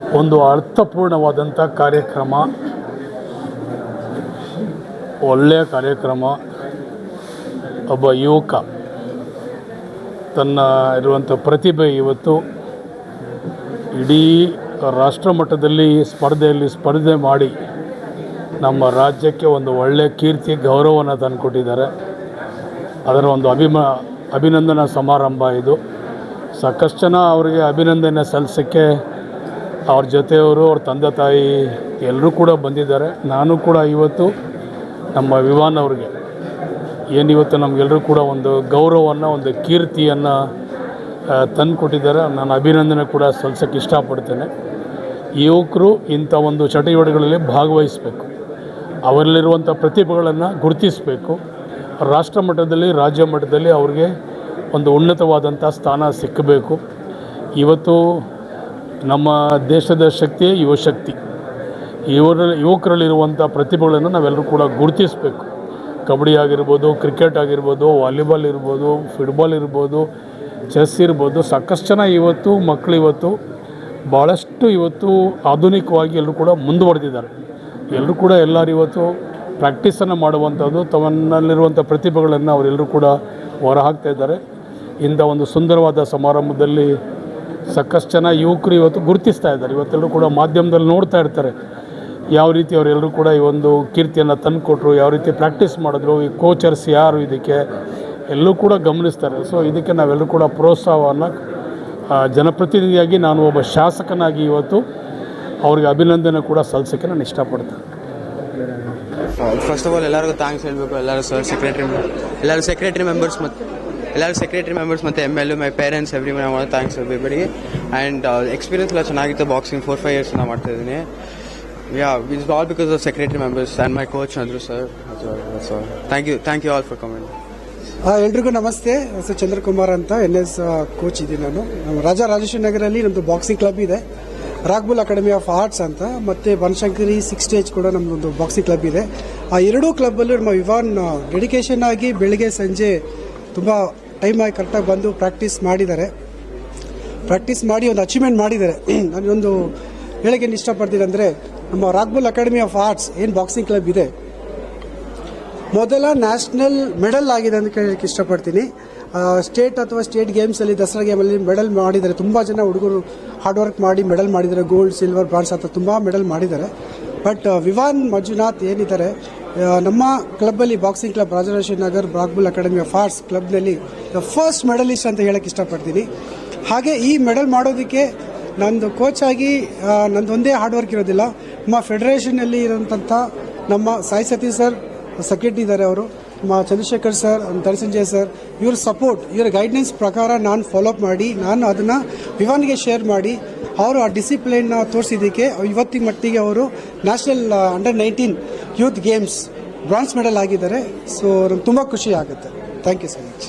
ಒಂದು ಅರ್ಥಪೂರ್ಣವಾದಂಥ ಕಾರ್ಯಕ್ರಮ, ಒಳ್ಳೆಯ ಕಾರ್ಯಕ್ರಮ. ಒಬ್ಬ ಯುವಕ ತನ್ನ ಇರುವಂಥ ಪ್ರತಿಭೆ ಇವತ್ತು ಇಡೀ ರಾಷ್ಟ್ರ ಮಟ್ಟದಲ್ಲಿ ಸ್ಪರ್ಧೆಯಲ್ಲಿ ಸ್ಪರ್ಧೆ ಮಾಡಿ ನಮ್ಮ ರಾಜ್ಯಕ್ಕೆ ಒಂದು ಒಳ್ಳೆಯ ಕೀರ್ತಿ, ಗೌರವವನ್ನು ತಂದುಕೊಟ್ಟಿದ್ದಾರೆ. ಅದರ ಒಂದು ಅಭಿಮ, ಅಭಿನಂದನಾ ಸಮಾರಂಭ ಇದು. ಸಾಕಷ್ಟು ಜನ ಅವರಿಗೆ ಅಭಿನಂದನೆ ಸಲ್ಲಿಸೋಕ್ಕೆ ಅವ್ರ ಜೊತೆಯವರು, ಅವ್ರ ತಂದೆ ತಾಯಿ ಎಲ್ಲರೂ ಕೂಡ ಬಂದಿದ್ದಾರೆ. ನಾನು ಕೂಡ ಇವತ್ತು ನಮ್ಮ ವಿವಾನ್ ಅವ್ರಿಗೆ ಏನಿವತ್ತು ನಮಗೆಲ್ಲರೂ ಕೂಡ ಒಂದು ಗೌರವವನ್ನು, ಒಂದು ಕೀರ್ತಿಯನ್ನು ತಂದು ಕೊಟ್ಟಿದ್ದಾರೆ ನಾನು ಅಭಿನಂದನೆ ಕೂಡ ಸಲ್ಲಿಸೋಕ್ಕೆ ಇಷ್ಟಪಡ್ತೇನೆ. ಯುವಕರು ಇಂಥ ಒಂದು ಚಟುವಟಿಕೆಗಳಲ್ಲಿ ಭಾಗವಹಿಸಬೇಕು. ಅವರಲ್ಲಿರುವಂಥ ಪ್ರತಿಭೆಗಳನ್ನು ಗುರುತಿಸಬೇಕು. ರಾಷ್ಟ್ರ ಮಟ್ಟದಲ್ಲಿ, ರಾಜ್ಯ ಮಟ್ಟದಲ್ಲಿ ಅವ್ರಿಗೆ ಒಂದು ಉನ್ನತವಾದಂಥ ಸ್ಥಾನ ಸಿಕ್ಕಬೇಕು. ಇವತ್ತು ನಮ್ಮ ದೇಶದ ಶಕ್ತಿಯೇ ಯುವಶಕ್ತಿ ಇವರ ಯುವಕರಲ್ಲಿರುವಂಥ ಪ್ರತಿಭೆಗಳನ್ನು ನಾವೆಲ್ಲರೂ ಕೂಡ ಗುರುತಿಸಬೇಕು. ಕಬಡ್ಡಿ ಆಗಿರ್ಬೋದು, ಕ್ರಿಕೆಟ್ ಆಗಿರ್ಬೋದು, ವಾಲಿಬಾಲ್ ಇರ್ಬೋದು, ಫುಟ್ಬಾಲ್ ಇರ್ಬೋದು, ಚೆಸ್ ಇರ್ಬೋದು, ಸಾಕಷ್ಟು ಜನ ಇವತ್ತು ಮಕ್ಕಳು ಇವತ್ತು ಭಾಳಷ್ಟು ಇವತ್ತು ಆಧುನಿಕವಾಗಿ ಎಲ್ಲರೂ ಕೂಡ ಮುಂದುವರೆದಿದ್ದಾರೆ. ಎಲ್ಲರೂ ಕೂಡ ಎಲ್ಲರೂ ಇವತ್ತು ಪ್ರಾಕ್ಟೀಸನ್ನು ಮಾಡುವಂಥದ್ದು ತಮ್ಮಲ್ಲಿರುವಂಥ ಪ್ರತಿಭೆಗಳನ್ನು ಅವರೆಲ್ಲರೂ ಕೂಡ ಹೊರಹಾಕ್ತಾ ಇದ್ದಾರೆ. ಇಂಥ ಒಂದು ಸುಂದರವಾದ ಸಮಾರಂಭದಲ್ಲಿ ಸಾಕಷ್ಟು ಜನ ಯುವಕರು ಇವತ್ತು ಗುರುತಿಸ್ತಾ ಇದ್ದಾರೆ. ಇವತ್ತೆಲ್ಲರೂ ಕೂಡ ಮಾಧ್ಯಮದಲ್ಲಿ ನೋಡ್ತಾ ಇರ್ತಾರೆ. ಯಾವ ರೀತಿ ಅವರೆಲ್ಲರೂ ಕೂಡ ಈ ಒಂದು ಕೀರ್ತಿಯನ್ನು ತಂದುಕೊಟ್ರು, ಯಾವ ರೀತಿ ಪ್ರಾಕ್ಟೀಸ್ ಮಾಡಿದ್ರು, ಈ ಕೋಚರ್ಸ್ ಯಾರು ಇದಕ್ಕೆ ಎಲ್ಲರೂ ಕೂಡ ಗಮನಿಸ್ತಾರೆ. ಸೊ ಇದಕ್ಕೆ ನಾವೆಲ್ಲರೂ ಕೂಡ ಪ್ರೋತ್ಸಾಹವನ್ನು ಜನಪ್ರತಿನಿಧಿಯಾಗಿ ನಾನು ಒಬ್ಬ ಶಾಸಕನಾಗಿ ಇವತ್ತು ಅವ್ರಿಗೆ ಅಭಿನಂದನೆ ಕೂಡ ಸಲ್ಲಿಸೋಕ್ಕೆ ನಾನು ಇಷ್ಟಪಡ್ತೇನೆ. ಫಸ್ಟ್ ಆಫ್ ಆಲ್ ಎಲ್ಲರಿಗೂ ಥ್ಯಾಂಕ್ಸ್ ಹೇಳಬೇಕು. ಎಲ್ಲರೂ ಸರ್ ಸೆಕ್ರೆಟರಿ ಎಲ್ಲರೂ ಸೆಕ್ರೆಟರಿ ಮೆಂಬರ್ಸ್ ಮತ್ತು ಎಲ್ಲರೂ ಸೆಕ್ರೆಟರಿ ಮೆಂಬರ್ಸ್ ಮತ್ತು M L my parents everyone ಮಾಡೋ ಥ್ಯಾಂಕ್ಸ್ ಎವ್ರಿಬಡಿ ಆ್ಯಂಡ್ ಎಕ್ಸ್ಪೀರಿಯನ್ಸ್ ಎಲ್ಲ ಚೆನ್ನಾಗಿತ್ತು ಬಾಕ್ಸಿಂಗ್ ಫೋರ್ ಫೈವ್ ಇಯರ್ಸ್ ನಾನು ಮಾಡ್ತಾ ಇದ್ದೀನಿ. Yeah it's all because of secretary members and my coach ಅಂದರು sir thank you thank you all for comment ಎಲ್ರಿಗೂ ನಮಸ್ತೆ. Sir Chandrakumar ಅಂತ ಎನ್ ಎಸ್ ಕೋಚ್ ಇದ್ದೀನಿ ನಾನು. ನಮ್ಮ ರಾಜಾ ರಾಜೇಶ್ವರ ನಗರಲ್ಲಿ ನಮ್ಮದು ಬಾಕ್ಸಿಂಗ್ ಕ್ಲಬ್ ಇದೆ. ರಾಗ್ಬುಲ್ ಅಕಾಡೆಮಿ ಆಫ್ ಆರ್ಟ್ಸ್ ಅಂತ, ಮತ್ತೆ ಬನಶಂಕರಿ ಸಿಕ್ಸ್ ಸ್ಟೇಜ್ ಕೂಡ ನಮ್ಮದೊಂದು ಬಾಕ್ಸಿಂಗ್ ಕ್ಲಬ್ ಇದೆ. ಆ, ಎರಡೂ ಕ್ಲಬ್ಬಲ್ಲೂ ನಮ್ಮ ವಿವಾನ್ ಡೆಡಿಕೇಶನ್ ಆಗಿ ಬೆಳಿಗ್ಗೆ ಸಂಜೆ ತುಂಬ ಟೈಮ್ ಆಗಿ ಕರೆಕ್ಟಾಗಿ ಬಂದು ಪ್ರಾಕ್ಟೀಸ್ ಮಾಡಿದ್ದಾರೆ. ಪ್ರಾಕ್ಟೀಸ್ ಮಾಡಿ ಒಂದು ಅಚೀವ್ಮೆಂಟ್ ಮಾಡಿದ್ದಾರೆ. ನಾನೊಂದು ಹೇಳಕ್ಕೆ ಇಷ್ಟಪಡ್ತೀನಿ ಅಂದರೆ ನಮ್ಮ ರಾಗ್ಬುಲ್ ಅಕಾಡೆಮಿ ಆಫ್ ಆರ್ಟ್ಸ್ ಏನು ಬಾಕ್ಸಿಂಗ್ ಕ್ಲಬ್ ಇದೆ. ಮೊದಲ ನ್ಯಾಷನಲ್ ಮೆಡಲ್ ಆಗಿದೆ ಅಂತ ಕೇಳಕ್ಕೆ ಇಷ್ಟಪಡ್ತೀನಿ. ಸ್ಟೇಟ್ ಅಥವಾ ಸ್ಟೇಟ್ ಗೇಮ್ಸಲ್ಲಿ ದಸರಾ ಗೇಮಲ್ಲಿ ಮೆಡಲ್ ಮಾಡಿದ್ದಾರೆ. ತುಂಬ ಜನ ಹುಡುಗರು ಹಾರ್ಡ್ ವರ್ಕ್ ಮಾಡಿ ಮೆಡಲ್ ಮಾಡಿದ್ದಾರೆ. ಗೋಲ್ಡ್ ಸಿಲ್ವರ್ ಬ್ರಾನ್ಸ್ ಅಂತ ತುಂಬ ಮೆಡಲ್ ಮಾಡಿದ್ದಾರೆ. ಬಟ್ ವಿವಾನ್ ಮಂಜುನಾಥ್ ಏನಿದ್ದಾರೆ ನಮ್ಮ ಕ್ಲಬ್ಬಲ್ಲಿ boxing club Rajarajeshwara Nagar Black Bull Academy of Arts ಕ್ಲಬ್ನಲ್ಲಿ the first medallist ಅಂತ ಹೇಳಕ್ಕೆ ಇಷ್ಟಪಡ್ತೀನಿ. ಹಾಗೆ ಈ ಮೆಡಲ್ ಮಾಡೋದಕ್ಕೆ ನಂದು ಕೋಚ್ ಆಗಿ ಆ, ನಂದು ಒಂದೇ ಹಾರ್ಡ್ ವರ್ಕ್ ಇರೋದಿಲ್ಲ. ನಮ್ಮ ಫೆಡರೇಷನಲ್ಲಿ ಇರೋಂಥ ನಮ್ಮ ಸಾಯಿ ಸತೀಶ್ ಸರ್ ಸೆಕ್ರೆಟರಿ ಇದ್ದಾರೆ ಅವರು. ನಮ್ಮ ಚಂದ್ರಶೇಖರ್ ಸರ್ ಧನಸಂಜಯ್ ಸರ್, ಇವ್ರ ಸಪೋರ್ಟ್ ಇವರ ಗೈಡ್ಲೈನ್ಸ್ ಪ್ರಕಾರ ನಾನು ಫಾಲೋಅಪ್ ಮಾಡಿ, ನಾನು ಅದನ್ನು ವಿವಾನ್ಗೆ ಶೇರ್ ಮಾಡಿ, ಅವರು ಆ ಡಿಸಿಪ್ಲಿನ್ನ ತೋರಿಸಿದ್ದಕ್ಕೆ ಇವತ್ತಿನ ಮಟ್ಟಿಗೆ ಅವರು national under nineteen youth games bronze medal ಆಗಿದ್ದಾರೆ. ಸೊ ನಮ್ಗೆ ತುಂಬ ಖುಷಿ ಆಗುತ್ತೆ. Thank you so much